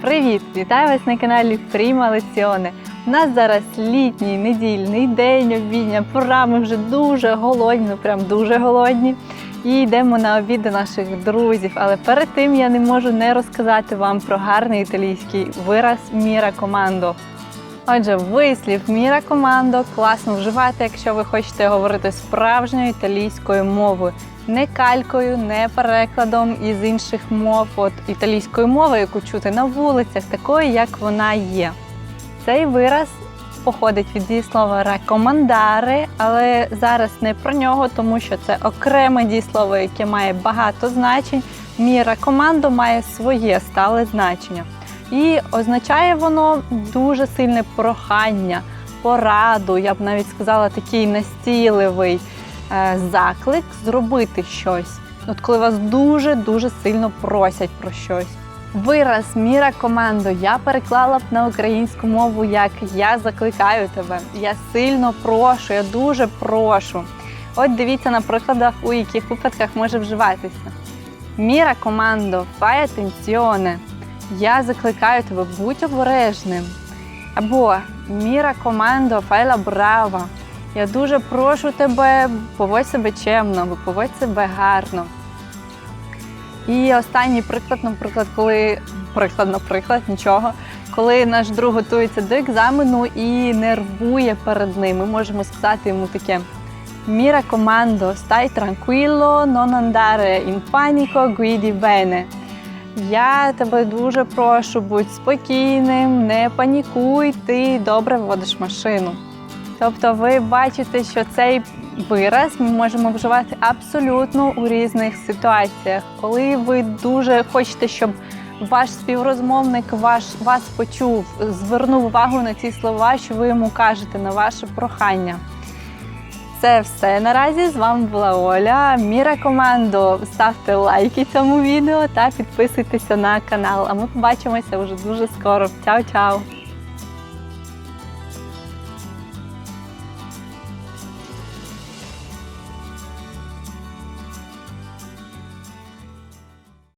Привіт! Вітаю вас на каналі Prima Lezione. У нас зараз літній недільний день обідня. Пора ми вже дуже голодні, ну прям дуже голодні. І йдемо на обід до наших друзів. Але перед тим я не можу не розказати вам про гарний італійський вираз Міра Командо. Отже, вислів Міра Командо класно вживати, якщо ви хочете говорити справжньою італійською мовою, не калькою, не перекладом із інших мов, от італійської мови, яку чути на вулицях, такою, як вона є. Цей вираз походить від дієслова рекомандари, але зараз не про нього, тому що це окреме дієслово, яке має багато значень. Міра командо має своє стале значення. І означає воно дуже сильне прохання, пораду, я б навіть сказала, такий настійливий е, заклик зробити щось. От коли вас дуже-дуже сильно просять про щось. Вираз міра командо я переклала б на українську мову як я закликаю тебе. Я сильно прошу, я дуже прошу. От дивіться на прикладах, у яких випадках може вживатися. Міра командо, fai attenzione. Я закликаю тебе, будь обережним. Або Міра командо, файла брава. Я дуже прошу тебе, поводь себе чемно, поводь себе гарно. І останній приклад, наприклад, коли приклад, наприклад, нічого, коли наш друг готується до екзамену і нервує перед ним, ми можемо сказати йому таке: Міра командо, стай транquillo, non andare in panico, guidi bene. Я тебе дуже прошу, будь спокійним, не панікуй, ти добре водиш машину. Тобто ви бачите, що цей вираз ми можемо вживати абсолютно у різних ситуаціях, коли ви дуже хочете, щоб ваш співрозмовник ваш, вас почув, звернув увагу на ці слова, що ви йому кажете на ваше прохання. Це все наразі. З вами була Оля. Міра командо. Ставте лайки цьому відео та підписуйтеся на канал. А ми побачимося вже дуже скоро. Чао-чао!